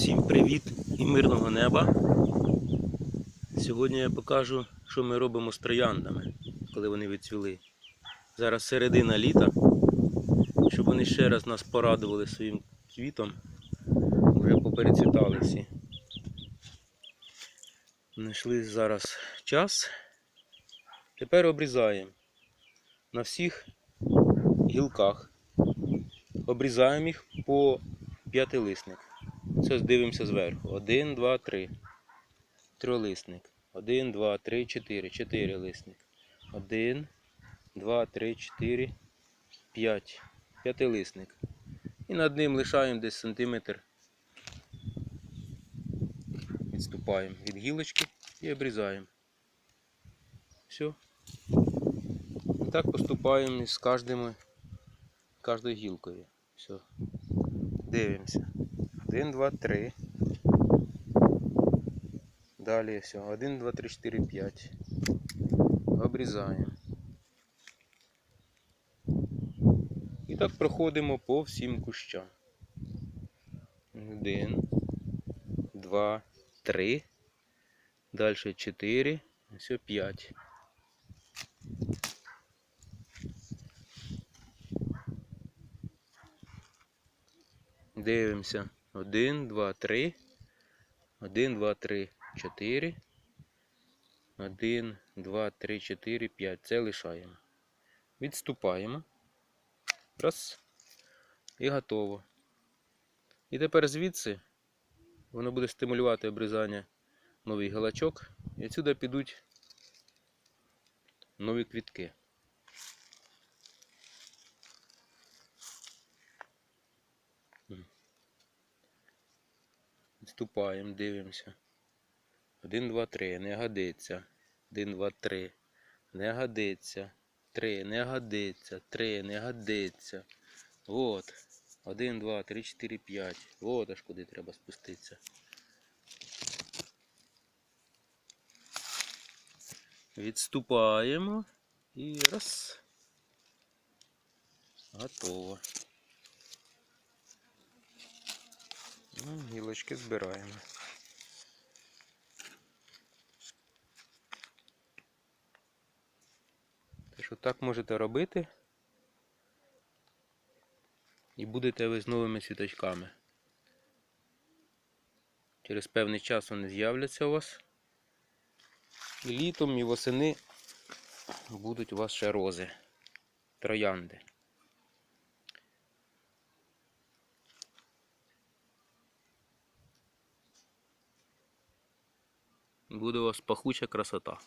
Всім привіт і мирного неба. Сьогодні я покажу, що ми робимо з трояндами, коли вони відцвіли. Зараз середина літа, щоб вони ще раз нас порадували своїм квітом. Вже поперецвітали всі. Знайшли зараз час. Тепер обрізаємо на всіх гілках. Обрізаємо їх по п'ятилисник. Це дивимося зверху. Один, два, три. Трилисник. Один, два, три, чотири. Чотири лисник. Один, два, три, чотири, п'ять. П'ятилисник. І над ним лишаємо десь сантиметр. Відступаємо від гілочки і обрізаємо. Все. І так поступаємо з кожною гілкою. Все. Дивимося. Один, два, три. Далі все. Один, два, три, чотири, п'ять. Обрізаємо. І так проходимо по всім кущам. Один, два, три. Далі чотири. Все, п'ять. Дивимося. Один, два, три. Один, два, три, чотири. Один, два, три, чотири, п'ять. Це лишаємо. Відступаємо. Раз. І готово. І тепер звідси воно буде стимулювати обрізання нових галачок. І відсюди підуть нові квітки. Відступаємо, дивимося. Один, два, три, не годиться. Один, два, три. Не годиться. Три, не годиться. Три, не годиться. Вот. Один, два, три, чотири, п'ять. Вот аж куди треба спуститися. Відступаємо і раз. Готово. Ну, гілочки збираємо. Так що так можете робити. І будете ви з новими світочками. Через певний час вони з'являться у вас. І літом і восени будуть у вас ще рози. Троянди. Буде у вас пахуча красота.